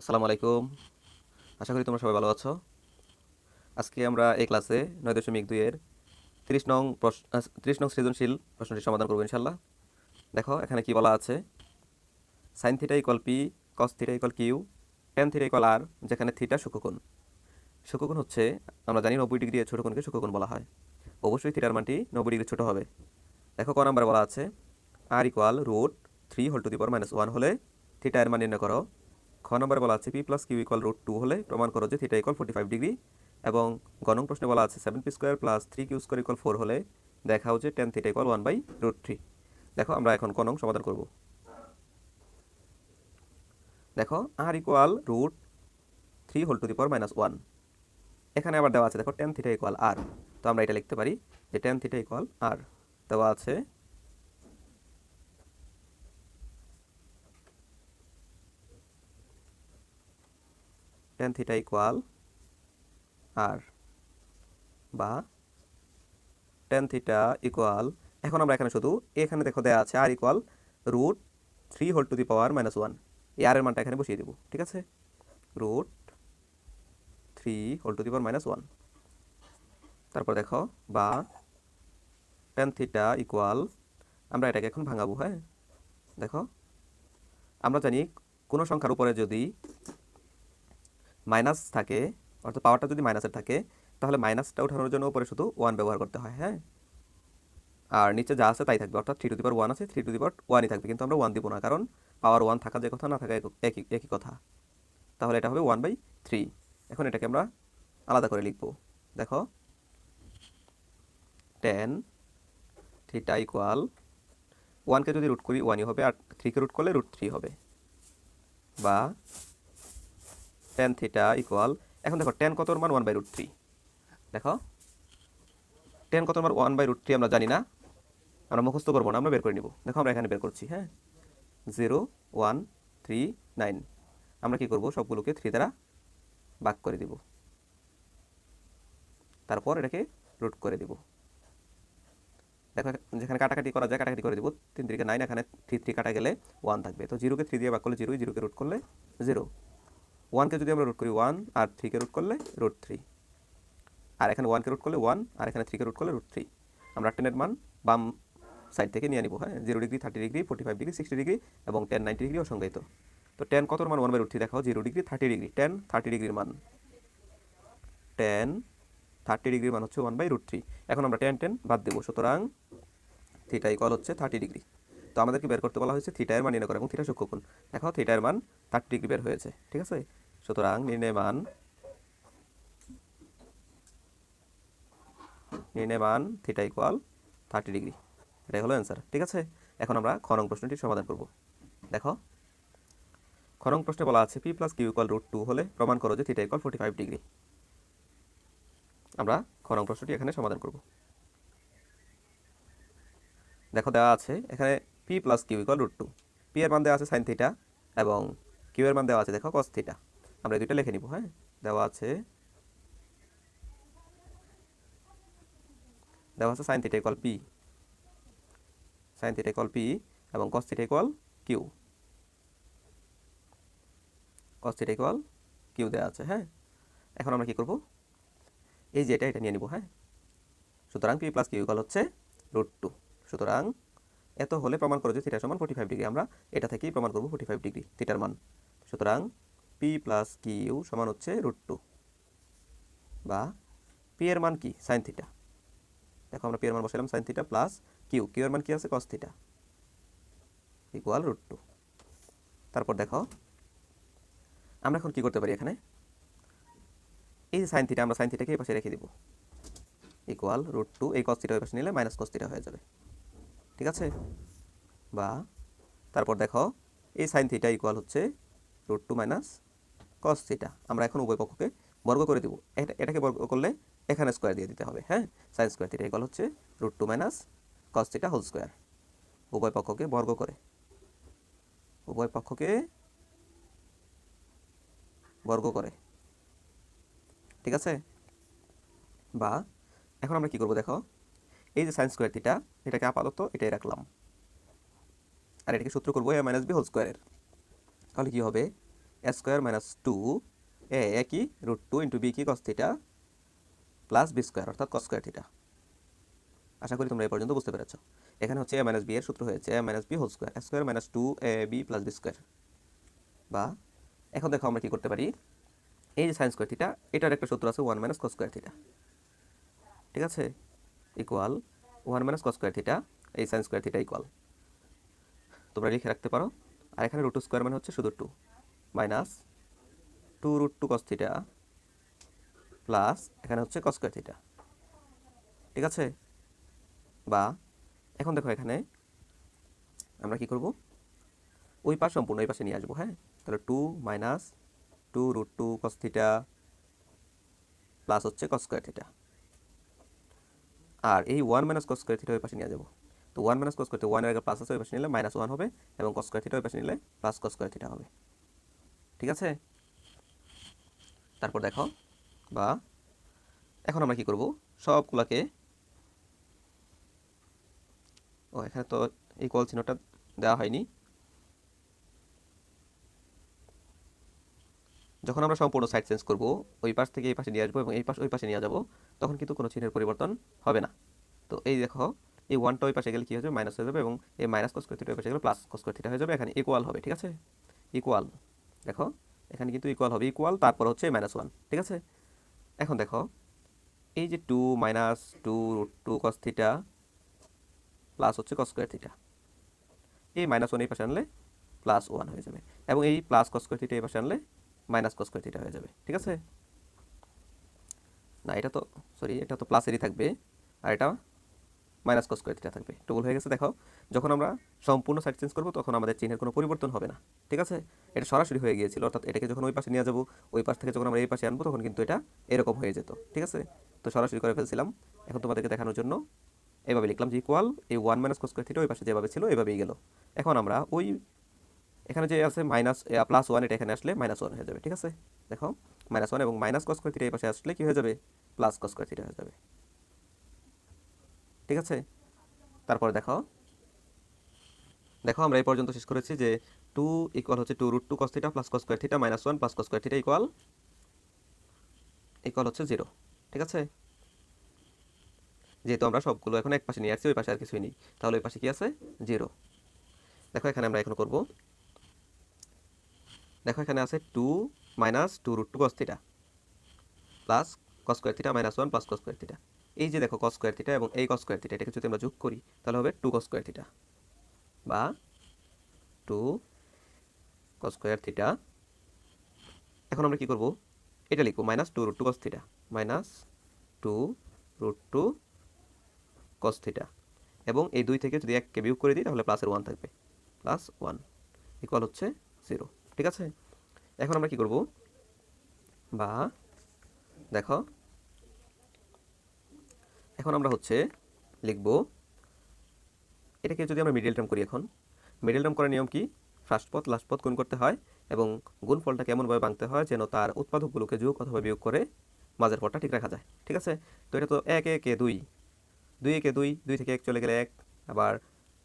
আসসালামু আলাইকুম। আশা করি তোমরা সবাই ভালো আছো। আজকে আমরা এই ক্লাসে নয় দশমিক দুইয়ের তিরিশ নং প্রশ্ন তিরিশ নং সৃজনশীল প্রশ্নটি সমাধান করব ইনশাল্লাহ দেখো, এখানে কি বলা আছে? Sine theta equal p cos theta equal q tan theta equal r যেখানে থিটা সুখকোণ সুখকোণ হচ্ছে, আমরা জানি নব্বই ডিগ্রি ছোট কোণকে সুখকোণ বলা হয়। অবশ্যই থিটার মানটি নব্বই ডিগ্রি ছোটো হবে। দেখো, ক নাম্বার বলা আছে। R equal root three whole to the power minus one হলে থিটা এর মান নির্ণয় করো। খ নম্বরে বলা আছে p plus q equal root two হলে প্রমাণ করো যে theta equal forty five degree এবং গণং প্রশ্নে বলা আছে seven p square plus three q square equal four হলে দেখাও যে tan theta equal one by root three দেখো, আমরা এখন কনং সমাধান করব। দেখো r equal root three whole to the power minus one এখানে আবার দেওয়া আছে, দেখো টেন থিটা ইকুয়াল আর তো আমরা এটা লিখতে পারি যে টেন থিটা ইকুয়াল আর দেওয়া আছে টেন থিটা ইকুয়াল আর বা টেন থিটা ইকুয়াল এখন আমরা এখানে শুধু এখানে দেখো দেওয়া আছে r equal root three whole to the power minus one এই আরের মানটা এখানে বসিয়ে দেবো, ঠিক আছে? Root three whole to the power minus one তারপর দেখো, বা টেন থিটা ইকুয়াল আমরা এটাকে এখন ভাঙাবো হ্যাঁ? দেখো, আমরা জানি কোনো সংখ্যার উপরে যদি মাইনাস থাকে, অর্থাৎ পাওয়ারটা যদি মাইনাসের থাকে, তাহলে মাইনাসটা ওঠানোর জন্য উপরে শুধু ওয়ান ব্যবহার করতে হয় হ্যাঁ? আর নিচে যা আছে তাই থাকবে, অর্থাৎ three to the power one আছে থ্রি টু দি পাওয়ার ওয়ানই থাকবে, কিন্তু আমরা ওয়ান দিব না, কারণ পাওয়ার ওয়ান থাকা যে কথা না থাকা এক- একই একই কথা। তাহলে এটা হবে ওয়ান বাই থ্রি এখন এটাকে আমরা আলাদা করে লিখব। দেখো টেন থ্রিটা ইকুয়াল ওয়ানকে যদি রুট করি ওয়ানই হবে, আর থ্রিকে রুট করলে রুট থ্রি হবে। বা টেন থিটা ইকুয়াল এখন দেখো টেন কত মান ওয়ান বাই রুট থ্রি দেখো টেন কত মান ওয়ান বাই রুট থ্রি আমরা জানি না, আমরা মুখস্থ করব না, আমরা বের করে নিব। দেখো আমরা এখানে বের করছি হ্যাঁ? জিরো ওয়ান থ্রি নাইন আমরা কি করব? সবগুলোকে থ্রি দ্বারা ভাগ করে দিব। তারপর এটাকে রুট করে দিব। দেখো, যেখানে কাটাকাটি করা যায়, কাটাকাটি করে দিব। তিন তিরিকে নাইন এখানে থ্রি থ্রি কাটা গেলে ওয়ান থাকবে। তো জিরোকে থ্রি দিয়ে ভাগ করলে জিরো জিরোকে রুট করলে জিরো ওয়ানকে যদি আমরা রুট করি ওয়ান আর থ্রিকে রুট করলে রুট থ্রি আর এখানে ওয়ানকে রুট করলে ওয়ান আর এখানে থ্রিকে রুট করলে রুট থ্রি আমরা টেনের মান বাম সাইড থেকে নিয়ে নিব হ্যাঁ? Zero degree thirty degree forty five degree sixty degree এবং টেন নাইনটি ডিগ্রি অসংজ্ঞায়িত। তো টেন কত মান? ওয়ান বাই রুট থ্রি দেখাও zero degree thirty degree tan thirty ডিগ্রির মান। টেন থার্টি ডিগ্রির মান হচ্ছে ওয়ান বাই রুট থ্রি এখন আমরা টেন টেন বাদ দেবো, সুতরাং থিটা ইকুয়াল হচ্ছে থার্টি ডিগ্রি তো আমাদেরকে বের করতে বলা হয়েছে থিটায়ের মান নির্ণয় করে এবং থিটা সূক্ষ্মকোণ। দেখো থিটায়ের মান থার্টি ডিগ্রি বের হয়েছে, ঠিক আছে? সুতরাং নির্ণয় মান নির্ণয় মান থিটা ইকুয়াল থার্টি ডিগ্রি এটাই হলো অ্যান্সার ঠিক আছে? এখন আমরা খনং প্রশ্নটির সমাধান করব। দেখো খনং প্রশ্নে বলা আছে p plus q equal root two হলে প্রমাণ করো যে theta equal forty five degree আমরা খনং প্রশ্নটি এখানে সমাধান করব। দেখো দেওয়া আছে, এখানে p plus q equal root two p এর মান দেওয়া আছে সাইন থিটা এবং কিউ এর মান দেওয়া আছে দেখো কস থিটা আমরা দুইটা লিখে নিব হ্যাঁ? দেওয়া আছে দেওয়া আছে sine theta equal p sine theta equal p এবং cos theta equal q cos theta equal q দেওয়া আছে হ্যাঁ? এখন আমরা কি করব? এই যে এটা এটা নিয়ে নিব হ্যাঁ? সুতরাং পি প্লাস কিউ ইকুয়াল হচ্ছে রুট টু সুতরাং এত হলে প্রমাণ করো যে থিটা সমান ফোর্টি ফাইভ ডিগ্রি আমরা এটা থেকেই প্রমাণ করব ফোর্টি ফাইভ ডিগ্রি থিটার মান। সুতরাং পি প্লাস কিউ সমান হচ্ছে রুট টু বা পি এর মান কি? সাইন থিটা দেখো আমরা পি এর মান বসালাম sine theta plus q q এর মান কি আছে? Cos theta equal root two তারপর দেখো, আমরা এখন কি করতে পারি এখানে? এই যে সাইন থিটা আমরা সাইন থিটাকে এই পাশে রেখে দিব। ইকুয়াল রুট টু এই কস থিটা ওই পাশে নিলে মাইনাস কস থিটা হয়ে যাবে। ঠিক আছে? বা তারপর দেখো, এই সাইন থিটা ইকুয়াল হচ্ছে root two minus cos theta আমরা এখন উভয় পক্ষকে বর্গ করে দিব। এটা, এটাকে বর্গ করলে এখানে স্কোয়ার দিয়ে দিতে হবে হ্যাঁ? সাইন স্কোয়ার থিটা ইকুয়াল হচ্ছে root two minus cos theta whole square উভয় পক্ষকে বর্গ করে। উভয় পক্ষকে বর্গ করে। ঠিক আছে? বা এখন আমরা কি করব দেখো? এই যে সাইন স্কোয়ার থিটা এটাকে আপাতত এটাই রাখলাম। আর এটাকে সূত্র করব এ মাইনাস বি হোল স্কোয়ারের তাহলে কী হবে? A square minus two a a কি রুট টু ইন্টু বি কি? Cos theta plus b square অর্থাৎ কস স্কোয়ার থিটা আশা করি তোমরা এই পর্যন্ত বুঝতে পেরেছ। এখানে হচ্ছে এ মাইনাস বি এর সূত্র হয়েছে a minus b whole square a square minus two a b plus b square বা এখন দেখো আমরা কী করতে পারি? এই যে সাইন স্কোয়ার থিটা এটার একটা সূত্র আছে one minus cos square theta ঠিক আছে? Equal one minus cos square theta এই সাইন স্কোয়ার থিটা ইকুয়াল তোমরা লিখে রাখতে পারো। আর এখানে রুট টু স্কোয়ার মানে হচ্ছে শুধু two minus two root two cos theta plus এখানে হচ্ছে কস স্কোয়ার থিটা ঠিক আছে? বা এখন দেখো এখানে আমরা কি করব? ওই পাশ সম্পূর্ণ ওই পাশে নিয়ে আসব হ্যাঁ? তাহলে two minus two root two cos theta plus হচ্ছে কস স্কোয়ার থিটা আর এই one minus cos square theta ওই পাশে নিয়ে যাব। তো ওয়ান মাইনাস কস থিটা ওয়ানের আগে প্লাস আছে, ওই পাশে নিলে মাইনাস ওয়ান হবে এবং কস স্কোয়ার থিটা ওই পাশে নিলে প্লাস কস স্কোয়ার থিটা হবে। ঠিক আছে? তারপর দেখো, বা এখন আমরা কি করব? সবগুলোকে ও, এখানে তো এই কল চিহ্নটা দেওয়া হয়নি। যখন আমরা সম্পূর্ণ সাইড চেঞ্জ করব, ওই পাশ থেকে এই পাশে নিয়ে আসব এবং এই পাশ ওই পাশে নিয়ে যাব, তখন কিন্তু কোনো চিহ্নের পরিবর্তন হবে না। তো এই দেখো, এই ওয়ানটা ওই পাশে গেলে কী হয়ে যাবে? মাইনাস হয়ে যাবে এবং এই মাইনাস কস থিটা ওই পাশে গেলে প্লাস কস থিটা হয়ে যাবে। এখানে ইকুয়াল হবে, ঠিক আছে? ইকুয়াল দেখো, এখানে কিন্তু ইকুয়াল হবে ইকুয়াল তারপর হচ্ছে মাইনাস ওয়ান ঠিক আছে? এখন দেখো, এই যে two minus two root two cos theta plus হচ্ছে কস স্কোয়ার থিটা এই মাইনাস ওয়ান এই পাশে আনলে প্লাস ওয়ান হয়ে যাবে। এবং এই প্লাস কস স্কোয়ার থিটা এই পাশে আনলে মাইনাস কস স্কোয়ার থিটা হয়ে যাবে, ঠিক আছে? না, এটা তো সরি এটা তো প্লাসেরই থাকবে, আর এটা মাইনাস কস স্কোয়ার থিটা থাকবে। টুবল হয়ে গেছে, দেখো, যখন আমরা সম্পূর্ণ সাইড চেঞ্জ করব, তখন আমাদের চিহ্নের কোনো পরিবর্তন হবে না, ঠিক আছে? এটা সরাসরি হয়ে গিয়েছিল, অর্থাৎ এটাকে যখন ওই পাশে নিয়ে যাব, ওই পাশ থেকে যখন আমরা এই পাশে আনব, তখন কিন্তু এটা এরকম হয়ে যেত, ঠিক আছে? তো সরাসরি করে ফেলছিলাম। এখন তোমাদেরকে দেখানোর জন্য এভাবে লিখলাম যে ইকুয়াল এই one minus cos square theta ওই পাশে যেভাবে ছিল, এভাবেই গেল। এখন আমরা ওই এখানে যে আছে মাইনাস প্লাস ওয়ান এটা এখানে আসলে মাইনাস ওয়ান হয়ে যাবে, ঠিক আছে? দেখো মাইনাস ওয়ান এবং মাইনাস কস স্কোয়ার থিটা এই পাশে আসলে কী হয়ে যাবে? প্লাস কস স্কোয়ার থিটা হয়ে যাবে। ঠিক আছে? তারপরে দেখো দেখো আমরা এই পর্যন্ত শেষ করেছি যে টু ইকুয়াল হচ্ছে two root two cos theta plus cos square theta minus one plus cos square theta equal equal হচ্ছে জিরো ঠিক আছে? যেহেতু আমরা সবগুলো এখন এক পাশে নিয়ে আসছি, ওই পাশে আর কিছুই নেই, তাহলে ওই পাশে কি আছে? জিরো দেখো, এখানে আমরা এখন করব দেখো এখানে আছে two minus two root two cos theta plus cos square theta minus one plus cos square theta এই যে দেখো কস স্কোয়ার থিটা এবং এই কস স্কোয়ার থিটা এটাকে যদি আমরা যোগ করি, তাহলে হবে টু কস স্কোয়ার থিটা বা টু কস স্কোয়ার থিটা এখন আমরা কি করব? এটা লিখব minus two root two cos theta minus two root two cos theta এবং এই দুই থেকে যদি এককে বিয়োগ করে দিই, তাহলে প্লাসের ওয়ান থাকবে প্লাস ওয়ান ইকুয়াল হচ্ছে জিরো ঠিক আছে? এখন আমরা কি করব? বা, দেখো। এখন আমরা হচ্ছে লিখব, এটাকে যদি আমরা মিডিল টার্ম করি এখন মিডিল টার্ম করার নিয়ম কি? ফার্স্ট পথ লাস্ট পথ গুণ করতে হয় এবং গুণফলটা কেমনভাবে ভাঙতে হয় যেন তার উৎপাদকগুলোকে যোগ অথবা বিয়োগ করে মাঝের পথটা ঠিক রাখা যায়। ঠিক আছে? তো এটা তো এক, একে দুই। দুই একে, দুই দুই থেকে এক চলে গেলে এক, আবার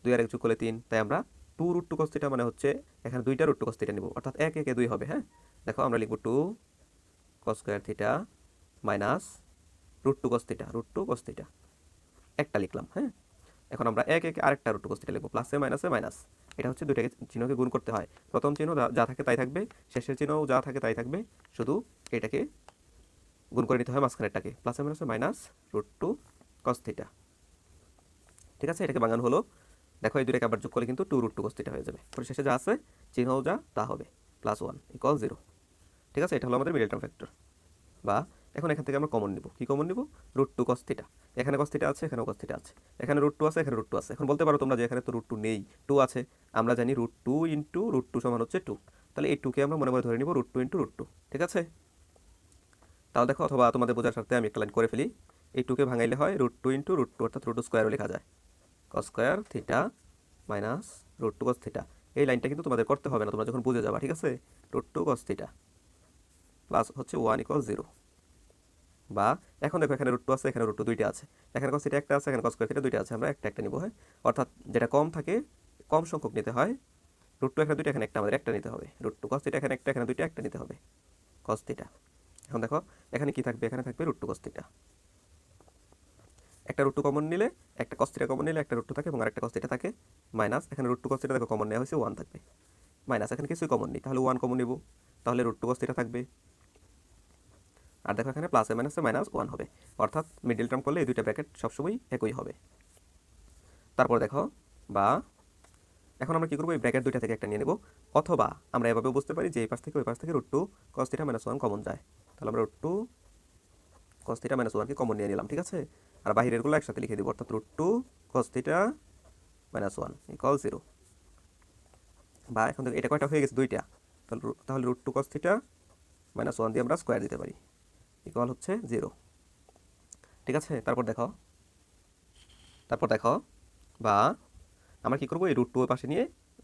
দুই আর এক যোগ করলে তিন। তাই আমরা টু রুট টু কস্তিটা মানে হচ্ছে এখানে দুইটা রুট টু কস্তিটা নিব, অর্থাৎ এক, একে দুই হবে হ্যাঁ? দেখো আমরা লিখব two cos square theta minus root two cos theta root two cos theta একটা লিখলাম হ্যাঁ? এখন আমরা এক, একে আরেকটা রুট টু কস থিটা লিখব প্লাসে মাইনাসে মাইনাস এটা হচ্ছে দুইটাকে চিহ্নকে গুণ করতে হয়। প্রথম চিহ্ন যা- থাকে তাই থাকবে, শেষের চিহ্নও যা থাকে তাই থাকবে, শুধু এটাকে গুণ করে নিতে হয় মাঝখানেরটাকে প্লাসে মাইনাসে minus root two cos theta ঠিক আছে? এটাকে বাঙানো হলো। দেখো এই দুটাকে আবার যোগ করলে কিন্তু two root two cos theta হয়ে যাবে পরিশেষে যা আছে চিহ্নও যা তা হবে প্লাস ওয়ান ইকুয়াল জিরো ঠিক আছে এটা হলো আমাদের মিডল টার্ম ফ্যাক্টর বা এখন এখান থেকে আমরা কমন নিব কি কমন নিব রুট টু কস থিটা এখানে কস থিটা আছে এখানেও কস থিটা আছে এখানে রুট টু আছে এখানে রুট টু আছে এখন বলতে পারো তোমরা যে এখানে তো রুট টু নেই টু আছে আমরা জানি root two into root two সমান হচ্ছে টু তাহলে এই টুকে আমরা মনে মনে ধরে নিব root two into root two ঠিক আছে তাহলে দেখো অথবা তোমাদের বোঝার সাথে আমি একটা লাইন করে ফেলি এই টুকে ভাঙাইলে হয় root two into root two অর্থাৎ রুট টু স্কোয়ারও লেখা যায় cos square theta minus root two cos theta এই লাইনটা কিন্তু তোমাদের করতে হবে না, তোমরা যখন বুঝে যাবা, ঠিক আছে? Root two cos theta plus হচ্ছে ওয়ান ইকুয়াল জিরো বা এখন দেখো এখানে রুট টু আছে, এখানে রুট টু দুইটা আছে। এখানে কস থিটা একটা আছে, এখানে কস থিটা দুইটা আছে। আমরা একটা একটা নিব হ্যাঁ? অর্থাৎ যেটা কম থাকে, কম সংখ্যক নিতে হয় রুট টু এখানে দুইটা, এখানে একটা, আমাদের একটা নিতে হবে। রুট টু কস থিটা এখানে একটা, এখানে দুইটা, একটা নিতে হবে কস থিটা এখন দেখো, এখানে কি থাকবে? এখানে থাকবে রুট টু কস থিটা একটা রুট টু কমন নিলে একটা কস্তিটা কমন নিলে একটা রুট টু থাকে এবং আরেকটা কস থিটা থাকে মাইনাস এখানে রুট টু কস থিটা দেখো কমন নেওয়া হয়েছে ওয়ান থাকবে। মাইনাস এখানে কিছুই কমন নেই, তাহলে ওয়ান কমন নিব। তাহলে রুট টু কস থিটা থাকবে। আর দেখো এখানে প্লাসে মাইনাসে মাইনাস ওয়ান হবে। অর্থাৎ মিডিল টার্ম করলে এই দুইটা ব্র্যাকেট সবসময় একই হবে। তারপর দেখো, বা এখন আমরা কী করব? এই ব্র্যাকেট দুইটা থেকে একটা নিয়ে নেব। অথবা আমরা এভাবে বুঝতে পারি যে এই পাশ থেকে ওই পাশ থেকে root two cos theta minus one common যায়। তাহলে আমরা root two cos theta minus ওয়ানকে কমন নিয়ে নিলাম, ঠিক আছে? আর বাহিরেরগুলো একসাথে লিখে দিব, অর্থাৎ root two cos theta minus one equal zero বা এখন থেকে এটা কয়টা হয়ে গেছে? দুইটা। তাহলে তাহলে root two cos theta minus one দিয়ে আমরা স্কোয়ার দিতে পারি। ইকুয়াল হচ্ছে জিরো ঠিক আছে? তারপর দেখো। তারপর দেখো, বা আমরা কী করব? এই রুট টু ওই পাশে নিয়ে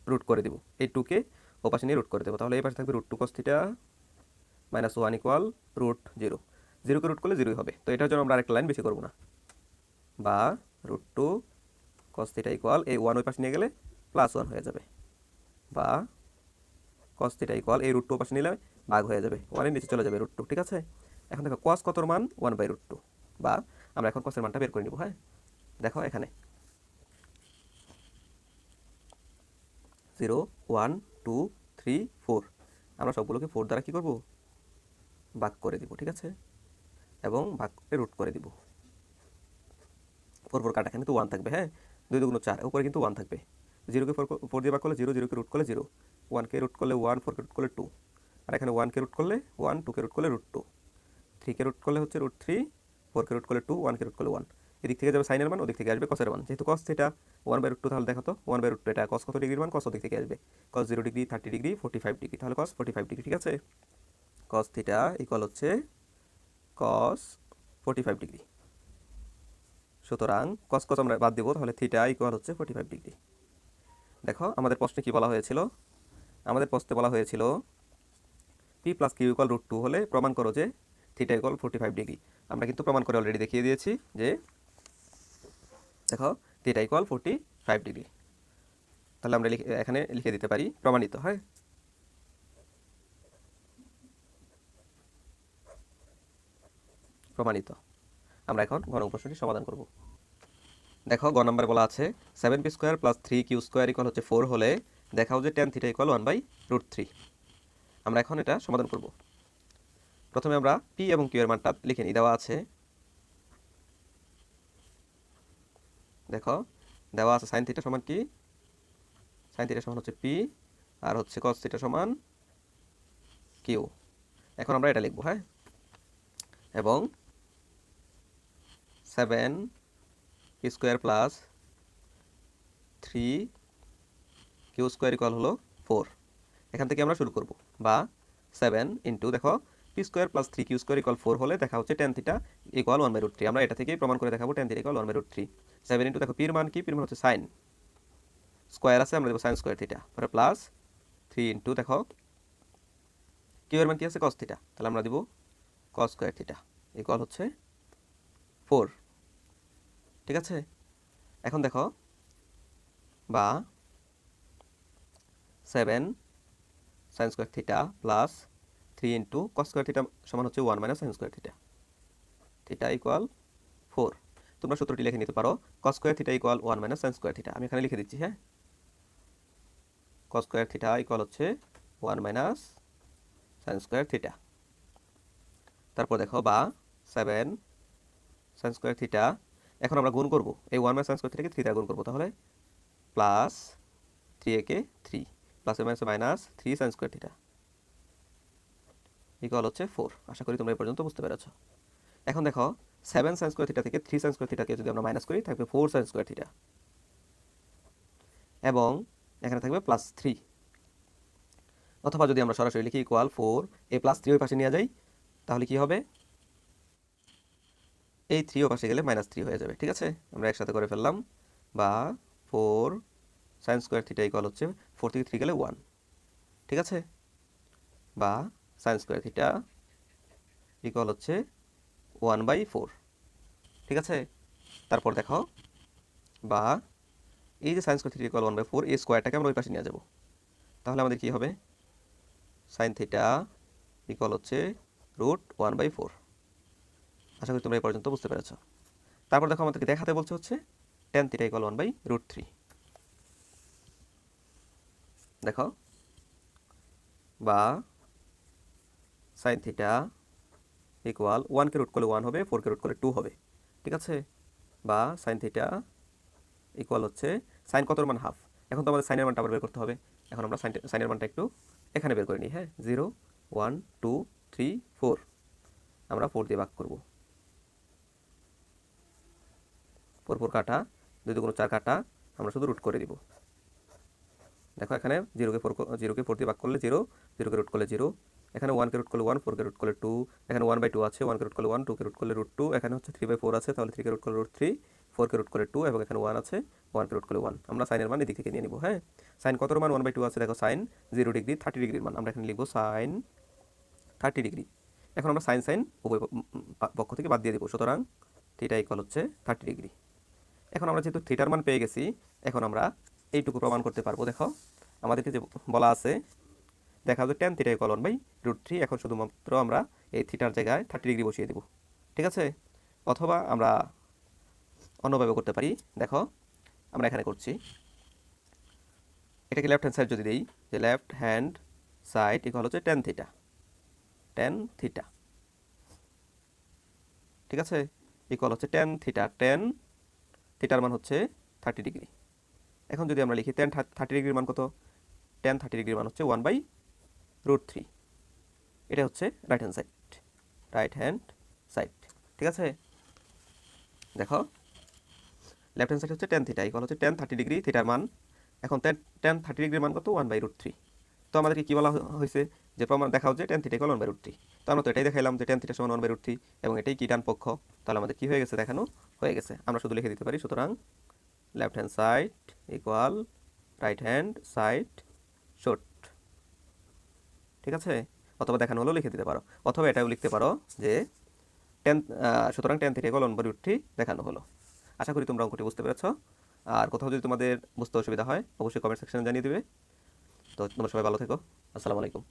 রুট করে দেবো। এই টুকে ও পাশে নিয়ে রুট করে দেবো। তাহলে এই পাশে থাকবে root two cos theta minus one equal root zero জিরোকে root করলে জিরোই হবে। তো এটার জন্য আমরা আরেকটা লাইন বেশি করব না। বা root two cos theta equal এই ওয়ান ওই পাশে নিয়ে গেলে প্লাস ওয়ান হয়ে যাবে। বা কস থিটা ইকুয়াল এই রুট টু পাশে নিলে ভাগ হয়ে যাবে। ওয়ানের নিচে চলে যাবে রুট টু ঠিক আছে? এখন দেখো কস কতর মান? ওয়ান বাই রুট টু বা আমরা এখন কসের মানটা বের করে নিব হ্যাঁ? দেখো এখানে। Zero one two three four আমরা সবগুলোকে ফোর দ্বারা কী করব? ভাগ করে দিব, ঠিক আছে? এবং ভাগ করে রুট করে দিব। ফোর ফোর কাটা এখানে তো ওয়ান থাকবে হ্যাঁ? দুই দুগুণ চার, উপরে কিন্তু ওয়ান থাকবে। জিরোকে ফোর ফোর দিয়ে ভাগ করলে জিরো জিরোকে রুট করলে জিরো ওয়ানকে রুট করলে ওয়ান ফোরকে রুট করলে টু আর এখানে ওয়ানকে রুট করলে ওয়ান টুকে রুট করলে রুট টু থ্রিকে রুট করলে হচ্ছে রুট থ্রি ফোরকে রুট করলে টু ওয়ানকে রুট করলে ওয়ান এদিক থেকে যাবে সাইনের মান, ওদিক থেকে আসবে কসের মান। যেহেতু cos theta one by root two তাহলে দেখো তো ওয়ান বাই রুট টু এটা কস কত ডিগ্রির মান কস ওদিক থেকে আসবে। Cos zero degree thirty degree forty five degree তাহলে কস ফোর্টি ফাইভ ডিগ্রি ঠিক আছে? কস থিটা ইকুয়াল হচ্ছে কস ফোর্টি ফাইভ ডিগ্রি সুতরাং কস কস আমরা বাদ দিব, তাহলে থিটা ইকুয়াল হচ্ছে ফোর্টি ফাইভ ডিগ্রি দেখো, আমাদের প্রশ্নে কি বলা হয়েছিল? আমাদের প্রশ্নে বলা হয়েছিল P plus Q equal root two হলে প্রমাণ করো যে theta equal forty five degree আমরা কিন্তু প্রমাণ করে অলরেডি দেখিয়ে দিয়েছি যে দেখো theta equal forty five degree তাহলে আমরা এখানে লিখে দিতে পারি, প্রমাণিত হয়। প্রমাণিত। আমরা এখন ঘন প্রশ্নটি সমাধান করব। দেখো, গ নম্বর বলা আছে seven P square plus three Q square equal হচ্ছে ফোর হলে দেখাও যে tan theta equal one by root three আমরা এখন এটা সমাধান করব। প্রথমে আমরা পি এবং কিউ এর মানটা লিখে নিই। দেওয়া আছে, দেখো, দেওয়া আছে সাইন থিটা সমান কি? সাইন থিটা সমান হচ্ছে পি আর হচ্ছে কস থিটা সমান কিউ এখন আমরা এটা লিখব হ্যাঁ? এবং seven square plus three Q square equal হলো ফোর। এখান থেকে আমরা শুরু করব। বা সেভেন ইন্টু দেখো, P square plus three Q square equal four হলে দেখা হচ্ছে tan theta equal one by root three. আমরা এটা থেকেই প্রমাণ করে দেখাবো tan theta equal one by root three. Seven into দেখো পির মান কি? পির মান হচ্ছে সাইন। স্কোয়ার আছে, আমরা দেবো সাইন স্কোয়ার থিটা। পরে প্লাস থ্রি ইন্টু দেখো, কিউ মান কি আছে? Cos theta. তাহলে আমরা দিব কস স্কোয়ার থিটা। ইকুয়াল হচ্ছে ফোর। ঠিক আছে? এখন দেখো। বা seven sine square theta plus three into cos square theta সমান হচ্ছে one minus sine square theta theta equal four তোমরা সূত্রটি লিখে নিতে পারো। Cos square theta equal one minus sine square theta আমি এখানে লিখে দিচ্ছি হ্যাঁ? কস স্কোয়ার থিটা ইকুয়াল হচ্ছে one minus sine square theta তারপর দেখো, বা সেভেন সাইন স্কোয়ার থিটা এখন আমরা গুণ করব। এই ওয়ান মাইনাস সাইন স্কোয়ার থিটাকে থ্রি গুণ করব। তাহলে প্লাস থ্রি একে three plus minus minus three sine square theta equal হচ্ছে ফোর আশা করি তোমরা এই পর্যন্ত বুঝতে পেরেছ। এখন দেখো সেভেন সাইন স্কোয়ার থিটা থেকে থ্রি সাইন স্কোয়ার থিটাকে যদি আমরা মাইনাস করি, থাকবে ফোর সাইন স্কোয়ার থিটা এবং এখানে থাকবে প্লাস থ্রি অথবা যদি আমরা সরাসরি লিখি ইকুয়াল ফোর এ প্লাস থ্রি ওই পাশে নিয়ে যাই, তাহলে কি হবে? এই থ্রিও পাশে গেলে মাইনাস থ্রি হয়ে যাবে, ঠিক আছে? আমরা একসাথে করে ফেললাম। বা four sine square theta equal হচ্ছে ফোর থেকে থ্রি গেলে ওয়ান ঠিক আছে? বা সাইন স্কোয়ার থিটা ইকুয়াল হচ্ছে ওয়ান বাই ফোর ঠিক আছে? তারপর দেখো বা এই যে sine square theta equal one by four এই স্কোয়ারটাকে আমরা ওই পাশে নিয়ে যাব। তাহলে আমাদের কি হবে? সাইন থিটা ইকুয়াল হচ্ছে রুট ওয়ান বাই ফোর আশা করি তোমরা এই পর্যন্ত বুঝতে পেরেছ। তারপর দেখো আমাদেরকে দেখাতে বলছে হচ্ছে tan theta equal one by root three দেখো। বা সাইন থিটা ইকুয়াল ওয়ানকে রুট করলে ওয়ান হবে ফোরকে রুট করলে টু হবে। ঠিক আছে? বা সাইন থিটা ইকুয়াল হচ্ছে সাইন কতর মান হাফ এখন তো আমাদের সাইনের মানটা আবার বের করতে হবে। এখন আমরা সাইন সাইনের মানটা একটু এখানে বের করে নিই হ্যাঁ? Zero one two three four আমরা ফোর দিয়ে ভাগ করব। ফোর কাটা যদি কোনো চার কাটা, আমরা শুধু রুট করে দিব। দেখো এখানে জিরোকে ফোর জিরোকে ফোর দিয়ে ভাগ করলে জিরো জিরোকে রুট করলে জিরো এখানে ওয়ানকে রুট করলে ওয়ান ফোরকে রুট করলে টু এখানে ওয়ান বাই টু আছে ওয়ানকে রুট করলে ওয়ান টুকে রুট করলে রুট টু এখানে হচ্ছে থ্রি বাই ফোর আছে, তাহলে থ্রিকে রুট করলে রুট থ্রি ফোরকে রুট করলে টু এবং এখানে ওয়ান আছে ওয়ানকে রুট করলে ওয়ান আমরা সাইনের মান এদিক থেকে নিয়ে নিব হ্যাঁ? সাইন কত মান? ওয়ান বাই টু আছে, দেখো সাইন জিরো ডিগ্রি থার্টি ডিগ্রির মান। আমরা এখানে লিখব সাইন থার্টি ডিগ্রি এখন আমরা সাইন সাইন উভয় পক্ষ থেকে বাদ দিয়ে দেবো, সুতরাং থিটা ইকুয়াল হচ্ছে থার্টি ডিগ্রি এখন আমরা যেহেতু থিটার মান পেয়ে গেছি, এখন আমরা এইটুকু প্রমাণ করতে পারব, দেখো। আমাদেরকে যে বলা আছে, দেখা যাবে tan theta one by root three এখন শুধুমাত্র আমরা এই থিটার জায়গায় থার্টি ডিগ্রি বসিয়ে দেবো, ঠিক আছে? অথবা আমরা অন্যভাবে করতে পারি, দেখো, আমরা এখানে করছি। এটাকে লেফট হ্যান্ড সাইড যদি দিই, যে লেফট হ্যান্ড সাইড ইকুয়াল হচ্ছে টেন থিটা টেন থিটা ঠিক আছে? ইকুয়াল হচ্ছে টেন থিটা টেন থিটার মান হচ্ছে থার্টি ডিগ্রি এখন যদি আমরা লিখি টেন থার্টি ডিগ্রির মান কত? টেন থার্টি ডিগ্রির মান হচ্ছে ওয়ান বাই রুট থ্রি এটা হচ্ছে right hand side right hand side ঠিক আছে? দেখো। লেফট হ্যান্ড সাইড হচ্ছে টেন থিটা ইকুয়াল হচ্ছে টেন থার্টি ডিগ্রি থিটার মান। এখন টেন টেন থার্টি ডিগ্রির মান কত? ওয়ান বাই রুট থ্রি তো আমাদেরকে কী বলা হয়েছে? যে প্রমাণ দেখাও যে tan theta equal one by root three তো আমরা তো এটাই দেখাইলাম যে টেন থিটা সমান ওয়ান বাই রুট থ্রি এবং এটাই কি ডান পক্ষ। তাহলে আমাদের কী হয়ে গেছে দেখানো? হয়ে গেছে। আমরা শুধু লিখে দিতে পারি, সুতরাং left hand side equal right hand side short ঠিক আছে? অথবা দেখানো হলেও লিখে দিতে পারো। অথবা এটাও লিখতে পারো যে টেন সুতরাং টেন থেকে কলন বডি উঠি দেখানো হলো। আশা করি তোমরা অঙ্কটি বুঝতে পেরেছ। আর কোথাও যদি তোমাদের বুঝতে অসুবিধা হয়, অবশ্যই কমেন্ট সেকশনে জানিয়ে দেবে। তো তোমরা সবাই ভালো থেকো। আসসালামু আলাইকুম।